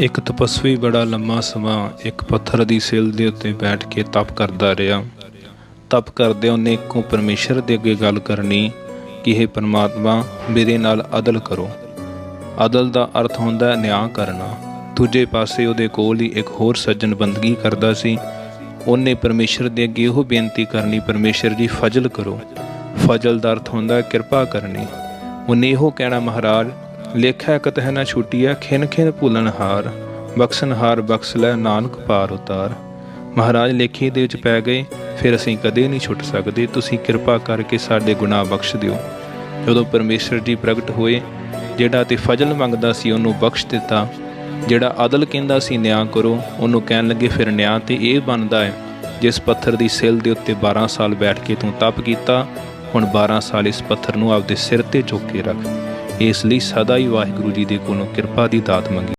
ਇੱਕ ਤਪਸਵੀ ਬੜਾ ਲੰਮਾ ਸਮਾਂ ਇੱਕ ਪੱਥਰ ਦੀ ਸਿਲ ਦੇ ਉੱਤੇ ਬੈਠ ਕੇ ਤਪ ਕਰਦਾ ਰਿਹਾ। ਤਪ ਕਰਦੇ ਉਹਨੇ ਇੱਕੋ ਪਰਮੇਸ਼ਰ ਦੇ ਅੱਗੇ ਗੱਲ ਕਰਨੀ ਕਿ ਇਹ ਪਰਮਾਤਮਾ, ਮੇਰੇ ਨਾਲ ਅਦਲ ਕਰੋ। ਅਦਲ ਦਾ ਅਰਥ ਹੁੰਦਾ ਨਿਆਂ ਕਰਨਾ। ਦੂਜੇ ਪਾਸੇ ਉਹਦੇ ਕੋਲ ਹੀ ਇੱਕ ਹੋਰ ਸੱਜਣ ਬੰਦਗੀ ਕਰਦਾ ਸੀ। ਉਹਨੇ ਪਰਮੇਸ਼ਰ ਦੇ ਅੱਗੇ ਉਹ ਬੇਨਤੀ ਕਰਨੀ, ਪਰਮੇਸ਼ਰ ਜੀ, ਫਜ਼ਲ ਕਰੋ। ਫਜ਼ਲ ਦਾ ਅਰਥ ਹੁੰਦਾ ਕਿਰਪਾ ਕਰਨੀ। ਉਹਨੇ ਇਹੋ ਕਹਿਣਾ, ਮਹਾਰਾਜ ਲੇਖਾ ਕਤਹਿ ਨਾ ਛੁਟੀਆ ਖਿਨ ਖਿਨ ਭੁੱਲਣ ਹਾਰ। ਬਖਸ਼ਣ ਹਾਰ ਬਖਸ਼ ਲੈ ਨਾਨਕ ਪਾਰ ਉਤਾਰ। ਮਹਾਰਾਜ ਲੇਖੇ ਦੇ ਵਿੱਚ ਪੈ ਗਏ, ਫਿਰ ਅਸੀਂ ਕਦੇ ਨਹੀਂ ਛੁੱਟ ਸਕਦੇ, ਤੁਸੀਂ ਕਿਰਪਾ ਕਰਕੇ ਸਾਡੇ ਗੁਨਾਹ ਬਖਸ਼ ਦਿਓ। ਜਦੋਂ ਪਰਮੇਸ਼ਰ ਜੀ ਪ੍ਰਗਟ ਹੋਏ, ਜਿਹੜਾ ਤੇ ਫਜ਼ਲ ਮੰਗਦਾ ਸੀ ਉਹਨੂੰ ਬਖਸ਼ ਦਿੱਤਾ। ਜਿਹੜਾ ਅਦਲ ਕਹਿੰਦਾ ਸੀ ਨਿਆਂ ਕਰੋ, ਉਹਨੂੰ ਕਹਿਣ ਲੱਗੇ, ਫਿਰ ਨਿਆਂ ਤੇ ਇਹ ਬਣਦਾ ਹੈ, ਜਿਸ ਪੱਥਰ ਦੀ ਸਿਲ ਦੇ ਉੱਤੇ 12 ਸਾਲ ਬੈਠ ਕੇ ਤੂੰ ਤਪ ਕੀਤਾ, ਹੁਣ 12 ਸਾਲ ਇਸ ਪੱਥਰ ਨੂੰ ਆਪਦੇ ਸਿਰ ਤੇ ਚੁੱਕ ਕੇ ਰੱਖ। ਇਸ ਲਈ ਸਦਾ ਹੀ ਵਾਹਿਗੁਰੂ ਜੀ ਦੇ ਕੋਲੋਂ ਕਿਰਪਾ ਦੀ ਦਾਤ ਮੰਗੀ।